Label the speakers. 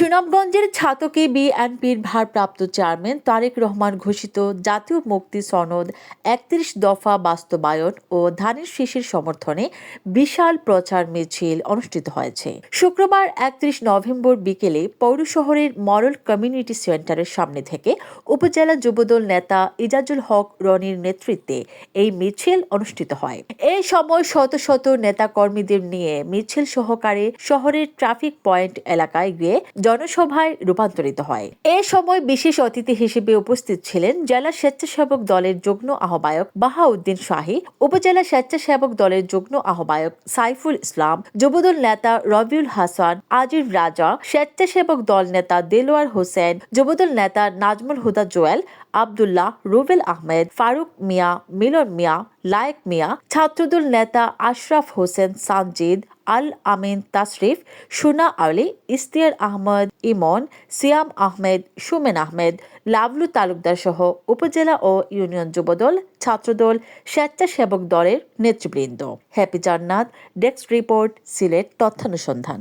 Speaker 1: সুনামগঞ্জের ছাতকে বিএনপির ভারপ্রাপ্ত চেয়ারম্যান তারেক রহমান ঘোষিত জাতীয় মুক্তি সনদ একত্রিশ দফা বাস্তবায়ন ও ধানের শীষের সমর্থনে বিশাল প্রচার মিছিল অনুষ্ঠিত হয়েছে। শুক্রবার একত্রিশ নভেম্বর বিকেলে পৌর শহরের মরল কমিউনিটি সেন্টারের সামনে থেকে উপজেলা যুবদল নেতা ইজাজুল হক রনির নেতৃত্বে এই মিছিল অনুষ্ঠিত হয়। এই সময় শত শত নেতাকর্মীদের নিয়ে মিছিল সহকারে শহরের ট্রাফিক পয়েন্ট এলাকায় গিয়ে জনসভায় রূপান্তরিত হয়। এ সময় বিশেষ অতিথি হিসেবে উপস্থিত ছিলেন জেলা স্বেচ্ছাসেবক দলের যুগ্ম আহ্বায়ক বাহাউদ্দিন শাহী, উপজেলা স্বেচ্ছাসেবক দলের যুগ্ম আহ্বায়ক সাইফুল ইসলাম, যুবদল নেতা রবিউল হাসান, আজির রাজা, স্বেচ্ছাসেবক দল নেতা দেলোয়ার হোসেন, যুবদল নেতা নাজমুল হুদা জোয়েল, আবদুল্লাহ রুবেল আহমেদ, ফারুক মিয়া, মিলন মিয়া, লায়েক মিয়া, ছাত্রদল নেতা আশরাফ হোসেন সানজিদ আল আমিন তাসরিফ, সুনা আলী, ইস্তিয়ার আহমদ, ইমন, সিয়াম আহমেদ, সুমেন আহমেদ লাভলু তালুকদার সহ উপজেলা ও ইউনিয়ন যুবদল, ছাত্রদল, স্বেচ্ছাসেবক দলের নেতৃবৃন্দ। হ্যাপি জান্নাত, ডেস্ক রিপোর্ট, সিলেট তথ্যানুসন্ধান।